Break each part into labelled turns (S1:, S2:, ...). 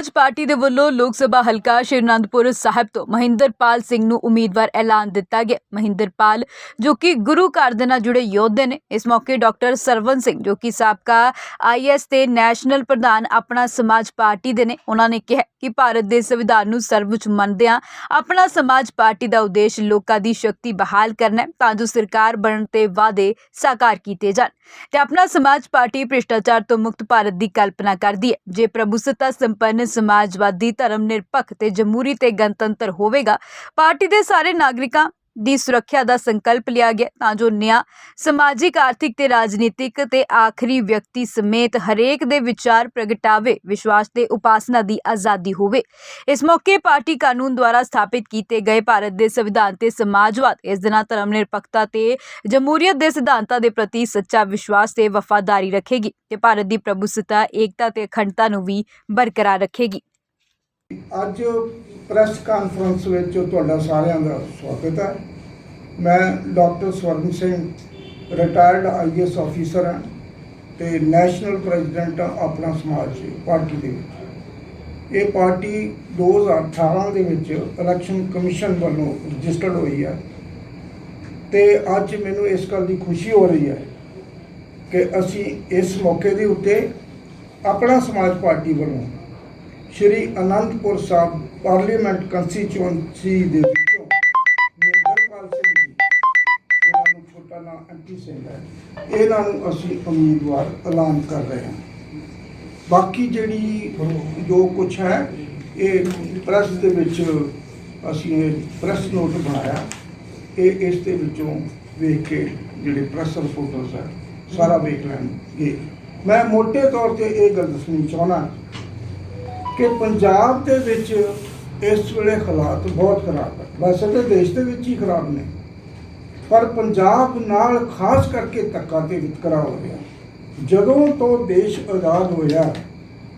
S1: ਸਮਾਜ ਪਾਰਟੀ ਦੇ ਵੱਲੋਂ ਲੋਕ ਸਭਾ ਹਲਕਾ ਸ਼੍ਰੀ ਅਨੰਦਪੁਰ ਸਾਹਿਬ ਤੋਂ ਮਹਿੰਦਰਪਾਲ ਸਿੰਘ ਨੂੰ ਉਮੀਦਵਾਰ ਐਲਾਨ ਦਿੱਤਾ ਗਿਆ। ਮਹਿੰਦਰਪਾਲ, ਜੋ ਕਿ ਗੁਰੂ ਘਰ ਦੇ ਨਾਲ ਜੁੜੇ ਯੋਧੇ ਨੇ, ਇਸ ਮੌਕੇ ਡਾਕਟਰ ਸਰਵਨ ਸਿੰਘ, ਜੋ ਕਿ ਸਾਬਕਾ ਆਈਐਸ ਤੇ ਨੈਸ਼ਨਲ ਪ੍ਰਧਾਨ ਆਪਣਾ ਸਮਾਜ ਪਾਰਟੀ ਦੇ ਨੇ। ਉਹਨਾਂ ਨੇ ਕਿਹਾ ਕਿ ਭਾਰਤ ਦੇ ਸੰਵਿਧਾਨ ਨੂੰ ਸਰਵਉੱਚ ਮੰਨਦਿਆਂ ਆਪਣਾ ਸਮਾਜ ਪਾਰਟੀ ਦਾ ਉਦੇਸ਼ ਲੋਕਾਂ ਦੀ ਸ਼ਕਤੀ ਬਹਾਲ ਕਰਨਾ ਹੈ, ਤਾਂ ਜੋ ਸਰਕਾਰ ਬਣਨ ਤੇ ਵਾਅਦੇ ਸਾਕਾਰ ਕੀਤੇ ਜਾਣ। ਤੇ ਆਪਣਾ ਸਮਾਜ ਪਾਰਟੀ ਭ੍ਰਿਸ਼ਟਾਚਾਰ ਤੋਂ ਮੁਕਤ ਭਾਰਤ ਦੀ ਕਲਪਨਾ ਕਰਦੀ ਹੈ। ਜੇ ਪ੍ਰਭੂ ਸੱਤਾ ਸੰਪੰਨ ਸਮਾਜਵਾਦੀ ਧਰਮ ਨਿਰਪੱਖ ਤੇ ਜਮਹੂਰੀ ਤੇ ਗਣਤੰਤਰ ਹੋਵੇਗਾ ਪਾਰਟੀ ਦੇ ਸਾਰੇ ਨਾਗਰਿਕਾਂ ਦੀ ਸੁਰੱਖਿਆ ਦਾ ਸੰਕਲਪ ਲਿਆ ਗਿਆ ਤਾਂ ਜੋ ਨਿਆਂ ਸਮਾਜਿਕ, ਆਰਥਿਕ ਤੇ ਰਾਜਨੀਤਿਕ ਤੇ ਆਖਰੀ ਵਿਅਕਤੀ ਸਮੇਤ ਹਰੇਕ ਦੇ ਵਿਚਾਰ ਪ੍ਰਗਟਾਵੇ, ਵਿਸ਼ਵਾਸ ਤੇ ਉਪਾਸਨਾ ਦੀ ਆਜ਼ਾਦੀ ਹੋਵੇ। ਇਸ ਮੌਕੇ ਪਾਰਟੀ ਕਾਨੂੰਨ ਦੁਆਰਾ ਸਥਾਪਿਤ ਕੀਤੇ ਗਏ ਭਾਰਤ ਦੇ ਸੰਵਿਧਾਨ ਤੇ ਸਮਾਜਵਾਦ, ਇਸ ਦੇ ਧਰਮ ਨਿਰਪੱਖਤਾ ਤੇ ਜਮਹੂਰੀਅਤ ਦੇ ਸਿਧਾਂਤਾਂ ਦੇ ਪ੍ਰਤੀ ਸੱਚਾ ਵਿਸ਼ਵਾਸ ਤੇ ਵਫਾਦਾਰੀ ਰੱਖੇਗੀ ਤੇ ਭਾਰਤ ਦੀ ਪ੍ਰਭੂਸਤਾ, ਏਕਤਾ ਤੇ ਅਖੰਡਤਾ ਨੂੰ ਵੀ ਬਰਕਰਾਰ ਰੱਖੇਗੀ।
S2: ਅੱਜ ਪ੍ਰੈਸ ਕਾਨਫਰੰਸ ਵਿੱਚ ਤੁਹਾਡਾ ਸਾਰਿਆਂ ਦਾ ਸਵਾਗਤ ਹੈ। ਮੈਂ doctor Swaran Singh retired IAS officer ਹਾਂ ਤੇ ਨੈਸ਼ਨਲ ਪ੍ਰੈਜ਼ੀਡੈਂਟ ਹਾਂ ਆਪਣਾ ਸਮਾਜ ਪਾਰਟੀ ਦੇ ਵਿੱਚ। ਇਹ ਪਾਰਟੀ 2018 ਦੇ ਵਿੱਚ ਇਲੈਕਸ਼ਨ ਕਮਿਸ਼ਨ ਵੱਲੋਂ ਰਜਿਸਟਰਡ ਹੋਈ ਹੈ ਤੇ ਅੱਜ ਮੈਨੂੰ ਇਸ ਗੱਲ ਦੀ ਖੁਸ਼ੀ ਹੋ ਰਹੀ ਹੈ ਕਿ ਅਸੀਂ ਇਸ ਮੌਕੇ ਦੇ ਉੱਤੇ ਆਪਣਾ ਸਮਾਜ ਪਾਰਟੀ ਵੱਲੋਂ ਸ਼੍ਰੀ ਅਨੰਦਪੁਰ ਸਾਹਿਬ ਪਾਰਲੀਮੈਂਟ ਕੰਸਟੀਚੁਐਂਸੀ ਦੇ ਇਹਨਾਂ ਨੂੰ ਅਸੀਂ ਉਮੀਦਵਾਰ ਐਲਾਨ ਕਰ ਰਹੇ ਹਾਂ। ਬਾਕੀ ਜਿਹੜੀ ਜੋ ਕੁਝ ਹੈ, ਇਹ ਪ੍ਰੈਸ ਦੇ ਵਿੱਚ ਅਸੀਂ ਇਹ ਪ੍ਰੈਸ ਨੋਟ ਬਣਾਇਆ। ਇਹ ਇਸ ਦੇ ਵਿੱਚੋਂ ਵੇਖ ਕੇ ਜਿਹੜੇ ਪ੍ਰੈਸ ਰਿਪੋਰਟਰਸ ਹੈ, ਸਾਰਾ ਵੇਖ ਲੈਣਗੇ। ਮੈਂ ਮੋٹے ਤੌਰ ਤੇ ਇਹ ਗੱਲ ਦੱਸਣੀ ਚਾਹੁੰਦਾ ਕਿ ਪੰਜਾਬ ਦੇ ਵਿੱਚ ਇਸ ਵੇਲੇ ਹਾਲਾਤ ਬਹੁਤ ਖਰਾਬ ਹੈ। ਵੈਸੇ ਤਾਂ ਦੇਸ਼ ਦੇ ਵਿੱਚ ਹੀ ਖਰਾਬ ਨੇ। ਪਰ ਪੰਜਾਬ ਨਾਲ ਖਾਸ ਕਰਕੇ ਧੱਕਾ ਤੇ ਵਿਤਕਰਾ ਹੋ ਗਿਆ ਜਦੋਂ ਤੋਂ ਦੇਸ਼ ਆਜ਼ਾਦ ਹੋਇਆ,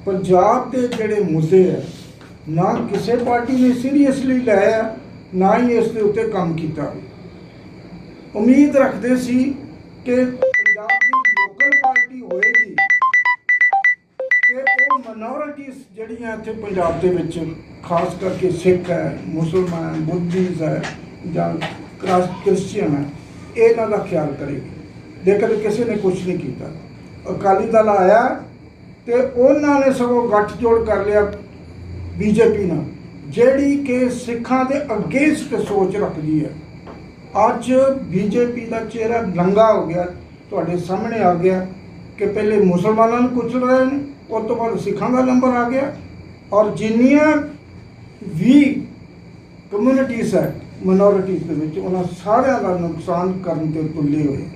S2: ਪੰਜਾਬ ਦੇ ਜਿਹੜੇ ਮੁੱਦੇ ਆ, ਨਾ ਕਿਸੇ ਪਾਰਟੀ ਨੇ ਸੀਰੀਅਸਲੀ ਲਿਆ ਨਾ ਹੀ ਇਸ ਦੇ ਉੱਤੇ ਕੰਮ ਕੀਤਾ। ਉਮੀਦ ਰੱਖਦੇ ਸੀ ਕਿ ਪੰਜਾਬ ਦੀ ਲੋਕਲ ਪਾਰਟੀ ਹੋਏਗੀ ਕਿ ਉਹ ਮਿਨੋਰਿਟੀਜ਼ ਜਿਹੜੀਆਂ ਇੱਥੇ ਪੰਜਾਬ ਦੇ ਵਿੱਚ, ਖਾਸ ਕਰਕੇ ਸਿੱਖ ਹੈ, ਮੁਸਲਮਾਨ ਬੁੱਧੀਜ਼ ਹੈ ਜਾਂ ਕ੍ਰਿਸਚੀਅਨ ਹੈ ਇਹਨਾਂ ਦਾ ਖਿਆਲ ਕਰੇਗੀ। ਲੇਕਿਨ ਕਿਸੇ ਨੇ ਕੁਝ ਨਹੀਂ ਕੀਤਾ। ਅਕਾਲੀ ਦਲ ਆਇਆ ਤੇ ਉਹਨਾਂ ਨੇ ਸਗੋਂ ਗੱਠਜੋੜ ਕਰ ਲਿਆ ਬੀਜੇਪੀ ਨਾਲ। ਜਿਹੜੀ ਕਿ ਸਿੱਖਾਂ ਦੇ ਅਗੇਂਸਟ ਸੋਚ ਰੱਖਦੀ ਹੈ। ਅੱਜ ਬੀਜੇਪੀ ਦਾ ਚਿਹਰਾ ਨੰਗਾ ਹੋ ਗਿਆ। ਤੁਹਾਡੇ ਸਾਹਮਣੇ ਆ ਗਿਆ ਕਿ ਪਹਿਲੇ ਮੁਸਲਮਾਨਾਂ ਨੂੰ ਕੁਚਲ ਰਹੇ ਨੇ ਉਸ ਤੋਂ ਬਾਅਦ ਸਿੱਖਾਂ ਦਾ ਨੰਬਰ ਆ ਗਿਆ। ਔਰ ਜਿੰਨੀਆਂ ਵੀ ਕਮਿਊਨਿਟੀਜ਼ ਹੈ ਮਿਨੋਰਿਟੀਜ਼ ਦੇ ਵਿੱਚ ਉਹਨਾਂ ਸਾਰਿਆਂ ਦਾ ਨੁਕਸਾਨ ਕਰਨ ਤੇ ਤੁੱਲੇ ਹੋਏ।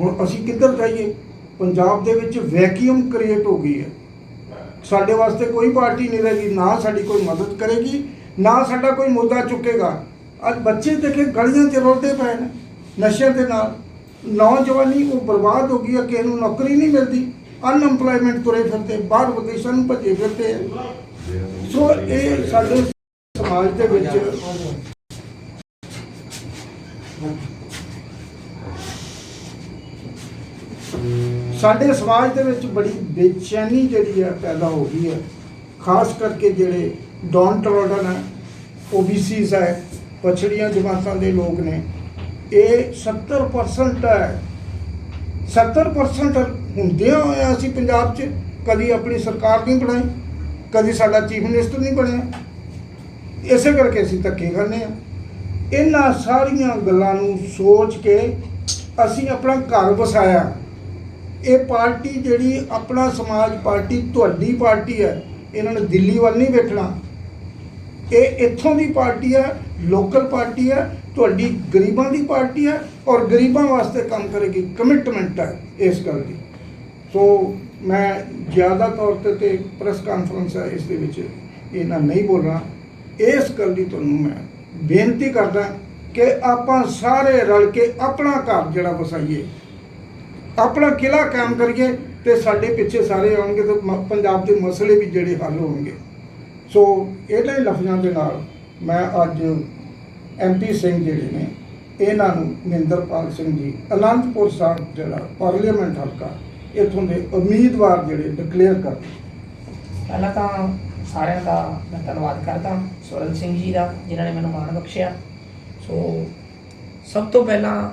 S2: ਹੁਣ ਅਸੀਂ ਕਿੱਧਰ ਜਾਈਏ? ਪੰਜਾਬ ਦੇ ਵਿੱਚ ਵੈਕਿਊਮ ਕ੍ਰੀਏਟ ਹੋ ਗਈ ਹੈ। ਸਾਡੇ ਵਾਸਤੇ ਕੋਈ ਪਾਰਟੀ ਨਹੀਂ ਰਹੇਗੀ, ਨਾ ਸਾਡੀ ਕੋਈ ਮਦਦ ਕਰੇਗੀ, ਨਾ ਸਾਡਾ ਕੋਈ ਮੁੱਦਾ ਚੁੱਕੇਗਾ। ਅੱਜ ਬੱਚੇ ਦੇਖੇ ਗਲੀਆਂ 'ਚ ਰੁਲਦੇ ਪਏ ਨੇ, ਨਸ਼ਿਆਂ ਦੇ ਨਾਲ। ਨੌਜਵਾਨੀ ਉਹ ਬਰਬਾਦ ਹੋ ਗਈ ਹੈ, ਕਿਸੇ ਨੂੰ ਨੌਕਰੀ ਨਹੀਂ ਮਿਲਦੀ। ਅਨਐਮਪਲੋਇਮੈਂਟ ਤੁਰੇ ਫਿਰਦੇ, ਬਾਹਰ ਵਿਦੇਸ਼ਾਂ ਨੂੰ ਭੱਜੇ ਫਿਰਦੇ ਸੋ ਇਹ ਸਾਡੇ ਸਮਾਜ ਦੇ ਵਿੱਚ ਸਾਡੇ ਸਮਾਜ ਦੇ ਵਿੱਚ ਬੜੀ ਬੇਚੈਨੀ ਜਿਹੜੀ ਹੈ ਪੈਦਾ ਹੋ ਗਈ ਹੈ। ਖਾਸ ਕਰਕੇ ਜਿਹੜੇ ਡਾਊਨ ਟਰੋਡਨ ਹੈ, ਓਬੀਸੀਜ਼ ਹੈ, ਪਛੜੀਆਂ ਜਮਾਤਾਂ ਦੇ ਲੋਕ ਨੇ, ਇਹ 70% ਹੈ। 70% ਹੁੰਦਿਆਂ ਹੋਇਆ ਅਸੀਂ ਪੰਜਾਬ 'ਚ ਕਦੀ ਆਪਣੀ ਸਰਕਾਰ ਨਹੀਂ ਬਣਾਈ, ਕਦੀ ਸਾਡਾ ਚੀਫ ਮਿਨਿਸਟਰ ਨਹੀਂ ਬਣਿਆ। ਇਸੇ ਕਰਕੇ ਅਸੀਂ ਧੱਕੇ ਖਾਂਦੇ ਆ ਇਹਨਾਂ ਸਾਰੀਆਂ ਗੱਲਾਂ ਨੂੰ ਸੋਚ ਕੇ ਅਸੀਂ ਆਪਣਾ ਘਰ ਵਸਾਇਆ। ਇਹ ਪਾਰਟੀ ਜਿਹੜੀ ਆਪਣਾ ਸਮਾਜ ਪਾਰਟੀ, ਤੁਹਾਡੀ ਪਾਰਟੀ ਹੈ, ਇਹਨਾਂ ਨੇ ਦਿੱਲੀ ਵੱਲ ਨਹੀਂ ਵੇਖਣਾ। ਇਹ ਇੱਥੋਂ ਦੀ ਪਾਰਟੀ ਹੈ, ਲੋਕਲ ਪਾਰਟੀ ਹੈ, ਤੁਹਾਡੀ ਗਰੀਬਾਂ ਦੀ ਪਾਰਟੀ ਹੈ ਔਰ ਗਰੀਬਾਂ ਵਾਸਤੇ ਕੰਮ ਕਰੇਗੀ ਕਮਿਟਮੈਂਟ ਹੈ ਇਸ ਗੱਲ ਦੀ। ਸੋ ਮੈਂ ਜ਼ਿਆਦਾ ਤੌਰ ਤੇ ਤੇ ਪ੍ਰੈਸ ਕਾਨਫਰੰਸ ਹੈ ਇਸ ਦੇ ਵਿੱਚ ਇਹਨਾਂ ਨਹੀਂ ਬੋਲਣਾ। ਇਸ ਗੱਲ ਦੀ ਤੁਹਾਨੂੰ ਮੈਂ ਬੇਨਤੀ ਕਰਦਾ ਕਿ ਆਪਾਂ ਸਾਰੇ ਰਲ ਕੇ ਆਪਣਾ ਘਰ ਜਿਹੜਾ ਵਸਾਈਏ। ਆਪਣਾ ਕਿਲਾ ਕਾਇਮ ਕਰੀਏ ਤੇ ਸਾਡੇ ਪਿੱਛੇ ਸਾਰੇ ਆਉਣਗੇ ਤੇ ਮ- ਪੰਜਾਬ ਦੇ ਮਸਲੇ ਵੀ ਜਿਹੜੇ ਹੱਲ ਹੋਣਗੇ। ਸੋ ਇਹਨਾਂ ਲਫ਼ਜ਼ਾਂ ਦੇ ਨਾਲ ਮੈਂ ਅੱਜ ਐਮਪੀ ਸਿੰਘ ਜਿਹੜੇ ਨੇ, ਇਹਨਾਂ ਨੂੰ ਮਹਿੰਦਰਪਾਲ ਸਿੰਘ ਜੀ, ਅਨੰਦਪੁਰ ਸਾਹਿਬ ਜਿਹੜਾ ਪਾਰਲੀਮੈਂਟ ਹਲਕਾ, ਇਥੋਂ ਦੇ ਉਮੀਦਵਾਰ ਜਿਹੜੇ ਡਿਕਲੇਅਰ ਕਰ
S3: ਪਹਿਲਾਂ ਤਾਂ ਸਾਰਿਆਂ ਦਾ ਮੈਂ ਧੰਨਵਾਦ ਕਰਦਾ, ਸਵਰਨ ਸਿੰਘ ਜੀ ਦਾ, ਜਿਨ੍ਹਾਂ ਨੇ ਮੈਨੂੰ ਮਾਣ ਬਖਸ਼ਿਆ। ਸੋ ਸਭ ਤੋਂ ਪਹਿਲਾਂ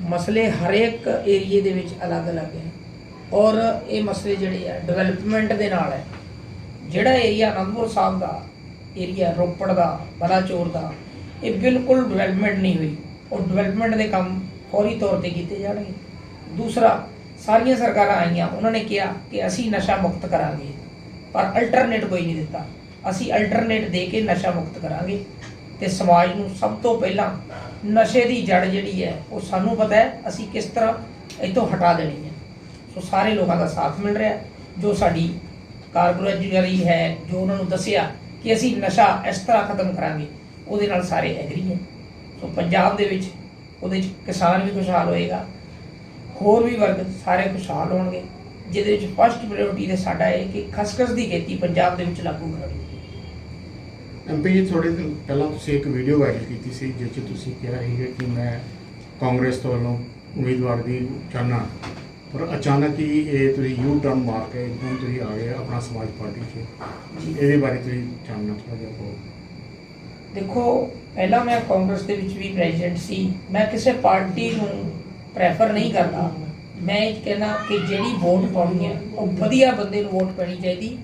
S3: ਮਸਲੇ ਹਰੇਕ ਏਰੀਏ ਦੇ ਵਿੱਚ ਅਲੱਗ-ਅਲੱਗ ਹੈ। ਔਰ ਇਹ ਮਸਲੇ ਜਿਹੜੇ ਆ ਡਿਵੈਲਪਮੈਂਟ ਦੇ ਨਾਲ ਹੈ। ਜਿਹੜਾ ਏਰੀਆ ਅਨੰਦਪੁਰ ਸਾਹਿਬ ਦਾ ਏਰੀਆ ਰੋਪੜ ਦਾ, ਬਲਾਚੌਰ ਦਾ, ਇਹ ਬਿਲਕੁਲ ਡਿਵੈਲਪਮੈਂਟ ਨਹੀਂ ਹੋਈ। ਔਰ ਡਿਵੈਲਪਮੈਂਟ ਦੇ ਕੰਮ ਫੌਰੀ ਤੌਰ ਤੇ ਕੀਤੇ ਜਾਣਗੇ। ਦੂਸਰਾ, ਸਾਰੀਆਂ ਸਰਕਾਰਾਂ ਆਈਆਂ, ਉਹਨਾਂ ਨੇ ਕਿਹਾ ਕਿ ਅਸੀਂ ਨਸ਼ਾ ਮੁਕਤ ਕਰਾਂਗੇ। ਪਰ ਅਲਟਰਨੇਟ ਕੋਈ ਨਹੀਂ ਦਿੱਤਾ। ਅਸੀਂ ਅਲਟਰਨੇਟ ਦੇ ਕੇ ਨਸ਼ਾ ਮੁਕਤ ਕਰਾਂਗੇ ਤੇ ਸਮਾਜ ਨੂੰ ਸਭ ਤੋਂ ਪਹਿਲਾਂ ਨਸ਼ੇ ਦੀ ਜੜ ਜਿਹੜੀ ਹੈ, ਉਹ ਸਾਨੂੰ ਪਤਾ ਹੈ, ਅਸੀਂ ਕਿਸ ਤਰ੍ਹਾਂ ਇੱਥੋਂ ਹਟਾ ਦੇਣੀ ਹੈ। ਸੋ ਸਾਰੇ ਲੋਕਾਂ ਦਾ ਸਾਥ ਮਿਲ ਰਿਹਾ ਜੋ ਸਾਡੀ ਕਾਰਗੁਜ਼ਾਰੀ ਹੈ, ਜੋ ਉਹਨਾਂ ਨੂੰ ਦੱਸਿਆ ਕਿ ਅਸੀਂ ਨਸ਼ਾ ਇਸ ਤਰ੍ਹਾਂ ਖਤਮ ਕਰਾਂਗੇ, ਉਹਦੇ ਨਾਲ ਸਾਰੇ ਐਗਰੀ ਹੈ। ਸੋ ਪੰਜਾਬ ਦੇ ਵਿੱਚ, ਉਹਦੇ ਵਿੱਚ ਕਿਸਾਨ ਵੀ ਖੁਸ਼ਹਾਲ ਹੋਏਗਾ, ਹੋਰ ਵੀ ਵਰਗ ਸਾਰੇ ਖੁਸ਼ਹਾਲ ਹੋਣਗੇ। ਜਿਹਦੇ ਵਿੱਚ ਫਸਟ ਪ੍ਰਾਇੋਰਟੀ ਤੇ ਸਾਡਾ ਹੈ ਕਿ ਖਸਖਸ ਦੀ ਖੇਤੀ ਪੰਜਾਬ ਦੇ ਵਿੱਚ ਲਾਗੂ ਕਰਨੀ
S4: ਐਮਪੀ ਜੀ ਥੋੜੇ ਦਿਨ ਪਹਿਲਾਂ ਤੁਸੀਂ ਇੱਕ ਵੀਡੀਓ ਵਾਇਰਲ ਕੀਤੀ ਸੀ ਜਿਸ 'ਚ ਤੁਸੀਂ ਕਿਹਾ ਸੀਗਾ ਕਿ ਮੈਂ ਕਾਂਗਰਸ ਤੋਂ ਵੱਲੋਂ ਉਮੀਦਵਾਰ ਦੀ ਚਾਹਨਾ ਪਰ ਅਚਾਨਕ ਹੀ ਇਹ ਤੁਸੀਂ ਯੂ ਟਰਨ ਮਾਰ ਕੇ ਇੱਕਦਮ ਤੁਸੀਂ ਆ ਗਏ ਆਪਣਾ ਸਮਾਜ ਪਾਰਟੀ 'ਚ।
S3: ਜੀ।
S4: ਇਹਦੇ ਬਾਰੇ ਤੁਸੀਂ ਜਾਣਨਾ ਥੋੜਾ ਜਿਹਾ ਕਹੋ।
S3: ਦੇਖੋ ਪਹਿਲਾਂ ਮੈਂ ਕਾਂਗਰਸ ਦੇ ਵਿੱਚ ਵੀ ਪ੍ਰੈਜ਼ੀਡੈਂਟ ਸੀ। ਮੈਂ ਕਿਸੇ ਪਾਰਟੀ ਨੂੰ ਪ੍ਰੈਫਰ ਨਹੀਂ ਕਰਦਾ। ਮੈਂ ਇਹ ਕਹਿੰਦਾ ਕਿ ਜਿਹੜੀ ਵੋਟ ਪਾਉਣੀ ਹੈ, ਉਹ ਵਧੀਆ ਬੰਦੇ ਨੂੰ ਵੋਟ ਪੈਣੀ ਚਾਹੀਦੀ।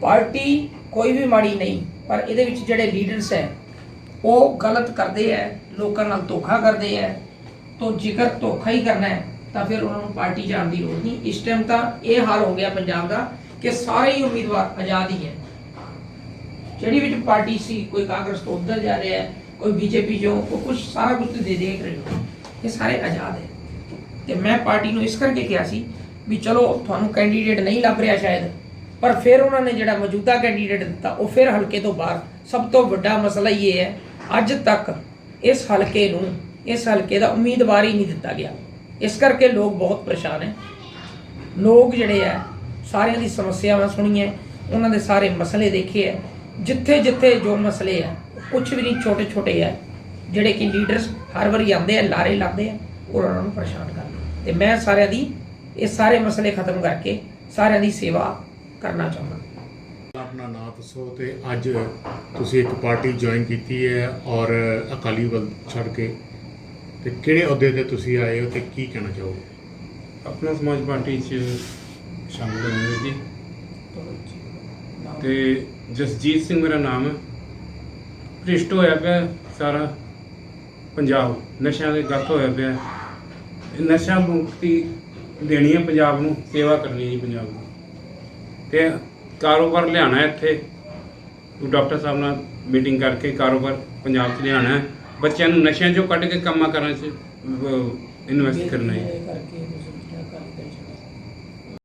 S3: ਪਾਰਟੀ ਕੋਈ ਵੀ ਮਾੜੀ ਨਹੀਂ, ਪਰ ਇਹਦੇ ਵਿੱਚ ਜਿਹੜੇ ਲੀਡਰਸ ਹੈ, ਉਹ ਗਲਤ ਕਰਦੇ ਹੈ, ਲੋਕਾਂ ਨਾਲ ਧੋਖਾ ਕਰਦੇ ਹੈ। ਤੋਂ ਜੇਕਰ ਧੋਖਾ ਹੀ ਕਰਨਾ ਹੈ, ਤਾਂ ਫਿਰ ਉਹਨਾਂ ਨੂੰ ਪਾਰਟੀ ਜਾਣ ਦੀ ਲੋੜ ਨਹੀਂ। ਇਸ ਟਾਈਮ ਤਾਂ ਇਹ ਹਾਲ ਹੋ ਗਿਆ ਪੰਜਾਬ ਦਾ ਕਿ ਸਾਰੇ ਹੀ ਉਮੀਦਵਾਰ ਆਜ਼ਾਦ ਹੀ ਹੈ। ਜਿਹੜੀ ਵਿੱਚ ਪਾਰਟੀ ਸੀ, ਕੋਈ ਕਾਂਗਰਸ ਤੋਂ ਉੱਧਰ ਜਾ ਰਿਹਾ ਹੈ, ਕੋਈ ਬੀਜੇਪੀ ਜੋ ਕੋਈ ਕੁਝ ਸਾਰਾ ਕੁਝ ਦੇ ਦੇਖ ਰਹੇ ਹੋ। ਇਹ ਸਾਰੇ ਆਜ਼ਾਦ ਹੈ। ਤੇ ਮੈਂ ਪਾਰਟੀ ਨੂੰ ਇਸ ਕਰਕੇ ਕਿਹਾ ਸੀ ਵੀ ਚਲੋ, ਤੁਹਾਨੂੰ ਕੈਂਡੀਡੇਟ ਨਹੀਂ ਲੱਭ ਰਿਹਾ ਸ਼ਾਇਦ, ਪਰ ਫਿਰ ਉਹਨਾਂ ਨੇ ਜਿਹੜਾ ਮੌਜੂਦਾ ਕੈਂਡੀਡੇਟ ਦਿੱਤਾ, ਉਹ ਫਿਰ ਹਲਕੇ ਤੋਂ ਬਾਹਰ। ਸਭ ਤੋਂ ਵੱਡਾ ਮਸਲਾ ਹੀ ਇਹ ਹੈ, ਅੱਜ ਤੱਕ ਇਸ ਹਲਕੇ ਨੂੰ, ਇਸ ਹਲਕੇ ਦਾ ਉਮੀਦਵਾਰ ਹੀ ਨਹੀਂ ਦਿੱਤਾ ਗਿਆ। ਇਸ ਕਰਕੇ ਲੋਕ ਬਹੁਤ ਪਰੇਸ਼ਾਨ ਹੈ। ਲੋਕ ਜਿਹੜੇ ਆ ਸਾਰਿਆਂ ਦੀ ਸਮੱਸਿਆਵਾਂ ਸੁਣੀਆਂ, ਉਹਨਾਂ ਦੇ ਸਾਰੇ ਮਸਲੇ ਦੇਖੇ ਆ ਜਿੱਥੇ ਜਿੱਥੇ ਜੋ ਮਸਲੇ ਆ ਕੁਝ ਵੀ ਨਹੀਂ ਛੋਟੇ ਛੋਟੇ ਆ ਜਿਹੜੇ ਕਿ ਲੀਡਰਸ ਹਰ ਵਾਰੀ ਆਉਂਦੇ ਆ ਲਾਰੇ ਲਾਉਂਦੇ ਆ ਉਹਨਾਂ ਨੂੰ ਪਰੇਸ਼ਾਨ ਕਰਦੇ ਤੇ ਮੈਂ ਸਾਰਿਆਂ ਦੀ ਇਹ ਸਾਰੇ ਮਸਲੇ ਖਤਮ ਕਰਕੇ ਸਾਰਿਆਂ ਦੀ ਸੇਵਾ ਕਰਨਾ ਚਾਹੁੰਦਾ।
S4: ਆਪਣਾ ਨਾਮ ਦੱਸੋ ਤੇ ਅੱਜ ਤੁਸੀਂ ਇੱਕ ਪਾਰਟੀ ਜੁਆਇਨ ਕੀਤੀ ਹੈ ਔਰ ਅਕਾਲੀ ਦਲ ਛੱਡ ਕੇ। ਤੇ ਕਿਹੜੇ ਅਹੁਦੇ ਤੇ ਤੁਸੀਂ ਆਏ ਹੋ ਤੇ ਕੀ ਕਹਿਣਾ ਚਾਹੋਗੇ?
S5: ਆਪਣਾ ਸਮਾਜ ਪਾਰਟੀ 'ਚ ਸ਼ਾਮਿਲ ਹੋਏ ਜੀ। ਤੇ ਜਸਜੀਤ ਸਿੰਘ ਮੇਰਾ ਨਾਮ ਹੈ। ਭ੍ਰਿਸ਼ਟ ਹੋਇਆ ਪਿਆ ਸਾਰਾ ਪੰਜਾਬ। ਨਸ਼ਿਆਂ ਦੇ ਗੱਤ ਹੋਇਆ ਪਿਆ। ਨਸ਼ਾ ਮੁਕਤੀ ਦੇਣੀ ਹੈ ਪੰਜਾਬ ਨੂੰ, ਸੇਵਾ ਕਰਨੀ ਹੈ ਜੀ ਪੰਜਾਬ ਨੂੰ। ਤੇ ਕਾਰੋਬਾਰ ਲਿਆਣਾ ਹੈ ਇੱਥੇ। ਡਾਕਟਰ ਸਾਹਿਬ ਨਾਲ ਮੀਟਿੰਗ ਕਰਕੇ ਕਾਰੋਬਾਰ ਪੰਜਾਬ 'ਚ ਲਿਆਣਾ ਹੈ। ਬੱਚਿਆਂ ਨੂੰ ਨਸ਼ਿਆਂ 'ਚੋਂ ਕੱਢ ਕੇ ਕੰਮਾਂ ਕਰਨ 'ਚ ਇਨਵੈਸਟ ਕਰਨਾ ਹੈ।